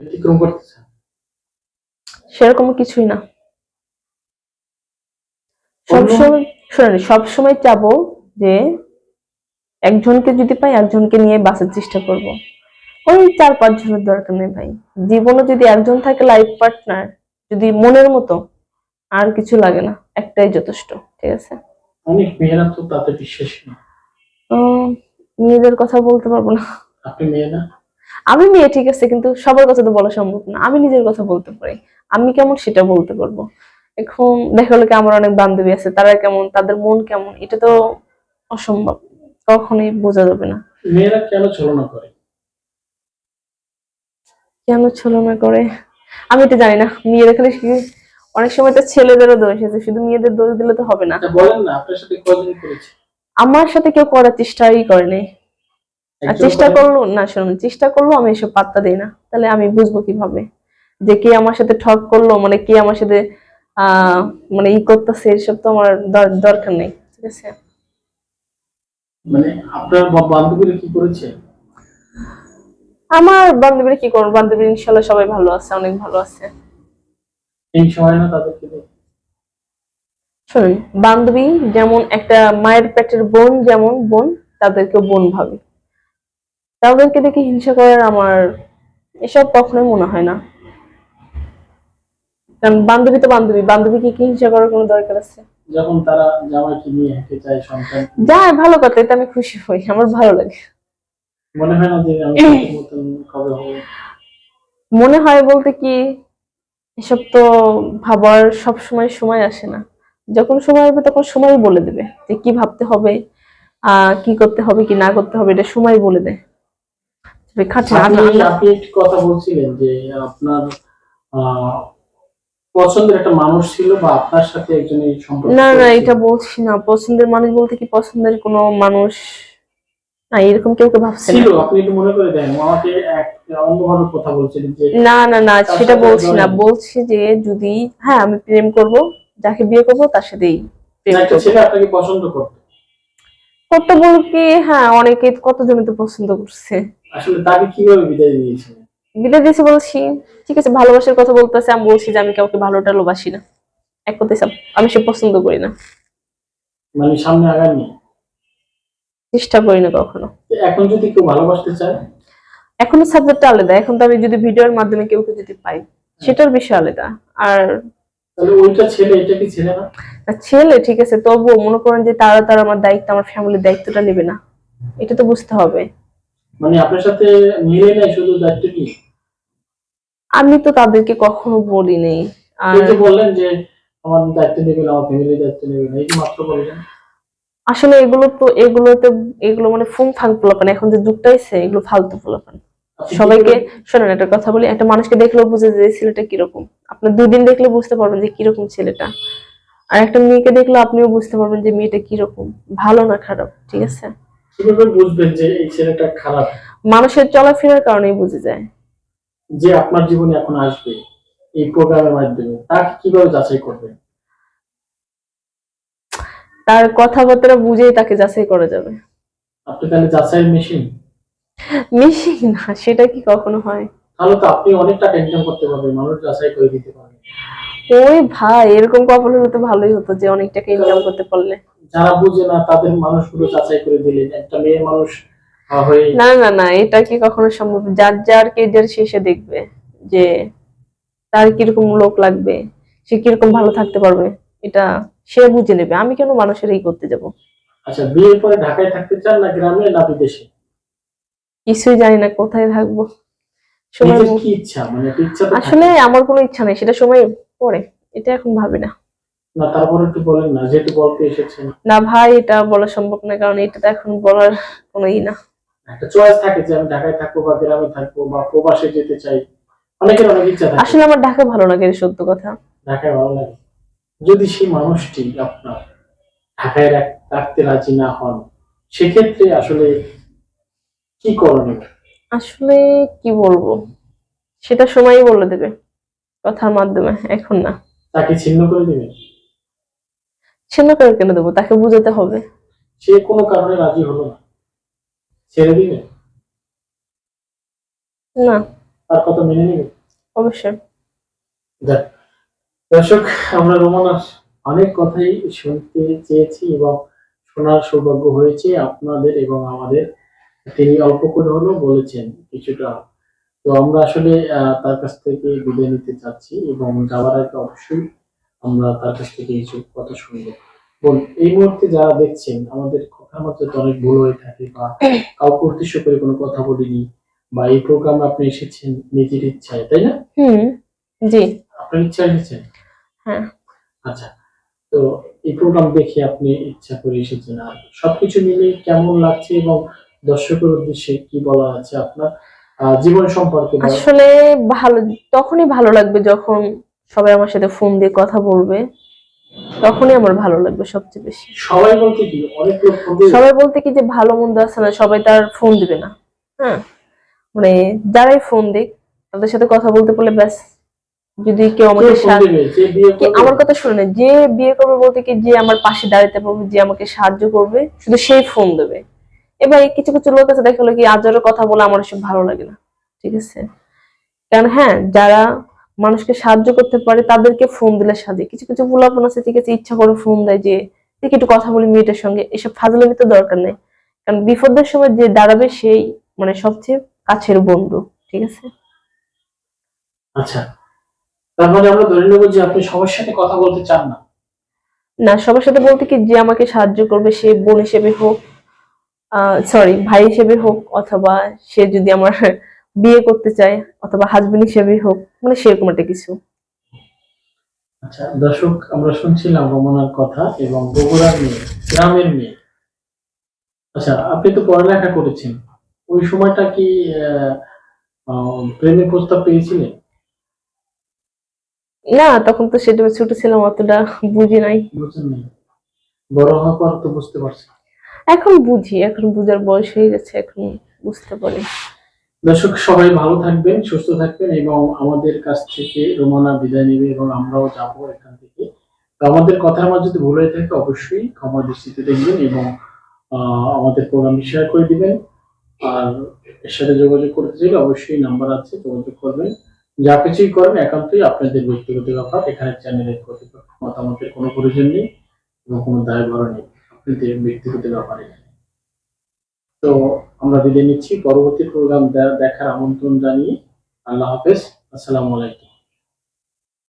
ব্যতিক্রম করতেছেন সেরকম কিছুই না। সবসময় শোনেন সবসময় চাবো যে একজনকে যদি পাই একজনকে নিয়ে বাঁচার চেষ্টা করব। ওই চার পাঁচ জনের দরকার নেই ভাই। জীবনে যদি একজন থাকে লাইফ পার্টনার যদি মনের মতো আর কিছু লাগে না। একটাই যথেষ্ট ঠিক আছে? অনেক মেয়েরা তো তাতে বিশ্বাসী না। মেয়েদের কথা বলতে পারব না। আপনি মেয়ে না? আমি মেয়ে ঠিক আছে কিন্তু সবার কথা তো বলা সম্ভব না। আমি নিজের কথা বলতে পারি। আমি কেমন সেটা বলতে পারব? এখন দেখা গেলো কি আমার অনেক বান্ধবী আছে তারা কেমন তাদের মন কেমন এটা তো অসম্ভব। কখনোই বোঝা যাবে না। মেয়েরা কেন ছলনা করে? কেন ছলনা করে? আমি এটা জানি না। মেয়েদের খালি অনেক সময় তো ছেলেদেরও দোষ আছে শুধু মেয়েদের দোষ দিলে তো হবে না। আচ্ছা বলেন না আপনার সাথে কজন করেছে? আমার সাথে কেউ করার চেষ্টাই করেনি আর চেষ্টা করল না শুনুন চেষ্টা করল আমি এসব পাত্তা দিই না। তাহলে আমি বুঝব কীভাবে যে কে আমার সাথে ঠক করল মানে কে আমার সাথে আহ মানে ই করতেছে এসব তো আমার দরকার নেই ঠিক আছে? মানে আপনার বান্ধবীরা কি করেছে? আমার বান্ধবীরা কি করব? বান্ধবী ইনশাল্লাহ সবাই ভালো আছে অনেক ভালো আছে। এই সময় না তাদেরকে শুনুন বান্ধবী যেমন একটা মায়ের পেটের বোন যেমন বোন তাদেরকে বোন ভাবে। তাদেরকে দেখে হিংসা করার আমার এসব কখনোই মনে হয় না। কারণ বান্ধবী তো বান্ধবী বান্ধবীকে কি হিংসা করার কোনো দরকার আছে? যখন তারা জামাইকে নিয়ে হেঁটে যায় সন্তান। যা ভালো কথা এতে আমি খুশি হই আমার ভালো লাগে। মনে হয় না যে আমি কবে হব? মনে হয় বলতে কি এসব তো ভাবার সব সময় সময় আসে না। যখন সময় হবে তখন সময় বলে দেবে যে কি ভাবতে হবে আহ কি করতে হবে কি না করতে হবে এটা সময় বলে দেয়। আপনি কথা বলছিলেন যে আপনার পছন্দের একটা মানুষ ছিল বা আপনার সাথে সম্পর্ক না না এটা বলছি না। পছন্দের মানুষ বলতে কি পছন্দের কোনো মানুষ? না এরকম কেউ কেউ ভাবছে ছিল আপনি একটু মনে করে দেন। আমাকে এক অন্যভাবে কথা বলছিলেন যে না না না সেটা বলছি না। বলছি যে যদি হ্যাঁ আমি প্রেম করব যাকে বিয়ে করব তার সাথেই প্রেম করব। আপনাকে পছন্দ করতো। কত বল কি? হ্যাঁ অনেকে কতজনে তো পছন্দ করছে। আসলে তাকে কীভাবে বিদায় দিয়েছিলেন বিদায় দিয়েছে বলছি ঠিক আছে ভালোবাসার কথা বলতেছে আমি বলছি যে আমি কাউকে ভালোটা লোবাসি না। এক কথায় সব আমি সে পছন্দ করি না। মানে সামনে আগাননি? চেষ্টা করি না কখনো। এখন যদি কেউ ভালোবাসতে চায়? এখনও সাবজেক্টটা আলাদা। এখন তো আমি যদি ভিডিওর মাধ্যমে কেউ কেউ যদি পাই সেটার বিষয় আলাদা। আর তাহলে ওইটা ছেলে এটা কি ছেলে না? ছেলে ঠিক আছে তবুও মনে করেন যে তারা তারা আমার দায়িত্ব আমার ফ্যামিলির দায়িত্বটা নেবে না। এটা তো বুঝতে হবে। মানে আপনার সাথে মিলে নাই শুধু দায়িত্ব কি? আমি তো তাদেরকে কখনো বলি নেই। আর যে বললেন যে আমার দায়িত্ব নেবেন আমার ফ্যামিলির দায়িত্ব নেবেন এই মাত্র বললেন। আসলে এগুলো তো এগুলোতে এগুলো মানে ফুং ফাং পোলাপান এখন যে যুগটা এসে এগুলো ফালতু পোলাপান সবাইকে? শোনেন একটা কথা বলি একটা মানুষকে দেখলেও বুঝে যে ছেলেটা কীরকম। আপনার দুই দিন দেখলে বুঝতে পারবেন যে কীরকম ছেলেটা। আর একটা মেয়েকে দেখলে আপনিও বুঝতে পারবেন যে মেয়েটা কীরকম। ভালো না খারাপ ঠিক আছে? বুঝবেন যে এই ছেলেটা খারাপ। মানুষের চলাফেরার কারণেই বুঝে যায়। যে আপনার জীবনে এখন আসবে এই প্রোগ্রামের মাধ্যমে তাকে কীভাবে যাচাই করবেন তার কথাবার্তা বুঝেই তাকে যাচাই করা যাবে। আপনি তাহলে যাচাইয়ের মেশিন মিশি না সেটা কি কখনো হয়? তাহলে তো আপনি অনেক টাকা ইনকাম করতে পারবেন মানুষ যাচাই করে দিতে পারবেন ওই ভাই এরকম কপাল হলে তো ভালোই হতো যে অনেক টাকা ইনকাম করতে পারলে। যারা বুঝে না তাদের মানুষগুলো যাচাই করে দিলেন একটা মেয়ে মানুষ হয়ে না না না এটা কি কখনো সম্ভব? যার যার কেরিয়ার শেষে দেখবে যে তার কীরকম লোক লাগবে সে কীরকম ভালো থাকতে পারবে এটা সে বুঝে নেবে। আমি কেন মানুষের এই করতে যাব? আচ্ছা বিয়ের পরে ঢাকায় থাকতে চান না গ্রামে না বিদেশে? কিছুই জানি না কোথায় থাকব। সময় কি ইচ্ছা? মানে ইচ্ছা আসলে আমার কোনো ইচ্ছা নেই সেটা সময় পরে এটা এখন ভাবি না। না তারপরে একটু বলেন না যেহেতু গল্পে এসেছেন। না ভাই এটা বলা সম্ভব না কারণ এটা তো এখন বলার কোনো ই না। একটা চয়েস থাকে যে আমি ঢাকায় থাকব বা গ্রামে থাকব বা প্রবাসে যেতে চাই। অনেকের অনেক ইচ্ছা থাকে। আসলে আমার ঢাকা ভালো লাগে সত্য কথা। ঢাকায় ভালো লাগে। যদি সেই মানুষটি আপনার ঢাকায় রাখতে রাজি না হন সেক্ষেত্রে আসলে কি করণীয় আসলে কি বলব? সেটা সময়ই বলে দেবে কথার মাধ্যমে এখন না। তাকে ছিন্ন করে দেবেন ছিন্ন করে কেন দেবো? তাকে বুঝাতে হবে। সে কোনো কারণে রাজি হলো না। ছেড়ে দিবেন না। তার কথা মেনে নেবে? অবশ্যই। যাক। দর্শক আমরা রোমানার অনেক কথাই শুনতে চেয়েছি এবং শোনার সৌভাগ্য হয়েছে আপনাদের এবং আমাদের। তিনি অল্প করে হলেও বলেছেন কিছুটা। তো আমরা আসলে তার কাছ থেকে বিদায় নিতে চাচ্ছি এবং যাওয়ার আগে অবশ্যই আমরা তার কাছ থেকে কিছু কথা শুনব। বল এই মুহূর্তে যারা দেখছেন আমাদের কথার মধ্যে তো অনেক ভুল হয়ে থাকে বা কাউকে উদ্দেশ্য করে কোনো কথা বলিনি বা এই প্রোগ্রামে আপনি এসেছেন নিজের ইচ্ছায় তাই না? হুম জি। আপনার ইচ্ছা এসেছেন হ্যাঁ। আচ্ছা তো এই প্রোগ্রাম দেখে আপনি ইচ্ছা করে এসেছেন। আর সবকিছু মিলে কেমন লাগছে এবং দর্শকের উদ্দেশ্যে কি বলা আছে আপনার জীবন সম্পর্কে আসলে ভালো তখনই ভালো লাগবে যখন সবাই আমার সাথে ফোন দিয়ে কথা বলবে। তখনই আমার ভালো লাগবে সবচেয়ে বেশি। সবাই বলতে কি? অনেক লোক সবাই বলতে কি যে ভালো মন্দ আছে না সবাই তার ফোন দিবে না। হ্যাঁ? মানে যারাই ফোন দিক তাদের সাথে কথা বলতে পারলে ব্যাস। যদি কেউ আমাকে আমার কথা শুনে যে বিয়ে করবে বলতে কি যে আমার পাশে দাঁড়াতে পারবে যে আমাকে সাহায্য করবে শুধু সেই ফোন দেবে। এবার কিছু কিছু লোক আছে দেখা গেলো কি আজরের কথা বলে আমার সব ভালো লাগে না। ঠিক আছে? কারণ হ্যাঁ যারা মানুষকে সাহায্য করতে পারে তাদেরকে ফোন দিলে সাজে কিছু কিছু ভুলাপন আছে ঠিক আছে ইচ্ছা করে ফোন দেয় যে দেখি একটু কথা বলি মেয়েটার সঙ্গে। এসব ফাজলামি তো দরকার নেই। কারণ বিপদের সময় যে দাঁড়াবে সেই মানে সবচেয়ে কাছের বন্ধু। ঠিক আছে? আচ্ছা মানে আমরা ধরে নেব যে আপনি সবার সাথে কথা বলতে চান না। না সবার সাথে বলতে কি যে আমাকে সাহায্য করবে সে বোন হিসেবে হোক সরি ভাই হিসেবে হোক অথবা সে যদি আমার বিয়ে করতে চায় অথবা হাজবেন্ড হিসেবে হোক মানে সেরকম একটা কিছু। আচ্ছা দর্শক আমরা শুনছিলাম রমনার কথা এবং বগুড়ার মেয়ে গ্রামের মেয়ে। আচ্ছা আপনি তো পড়ালেখা করেছেন। ওই সময়টা কি প্রেমের প্রস্তাব পেয়েছিলেন? না তখন তো সেটা ছোট ছিলাম অতটা বুঝি নাই। বুঝছেন না বড় হওয়ার পর তো বুঝতে পারছি। এখন বুঝি, এখন বুঝার বয়স হয়ে গেছে, এখন বুঝতে পারি। দর্শক, সবাই ভালো থাকবেন, সুস্থ থাকবেন এবং আমাদের কাছ থেকে রোমানা বিদায় নেবে এবং আমরাও যাব এখান থেকে। তো আমাদের কথার মাঝে যদি ভুল হয়ে থাকে, অবশ্যই ক্ষমা দৃষ্টিতে দেখবেন এবং আমাদের প্রোগ্রাম শেয়ার করে দিবেন। আর এর সাথে যোগাযোগ করতে চাইলে অবশ্যই নাম্বার আছে, যোগাযোগ করবেন। যা কিছুই করেন, একান্তই আপনাদের ব্যক্তিগত ব্যাপার, এখানে চ্যানেলের কর্তৃপক্ষ মতামতের কোনো প্রয়োজন নেই এবং কোনো দায়ভার নেই। ব্যক্তিগত ব্যাপারে তো আমরা বিদায় নিচ্ছি। পরবর্তী প্রোগ্রাম দেখার আমন্ত্রণ জানিয়ে আল্লাহ হাফেজ। আসসালামু আলাইকুম।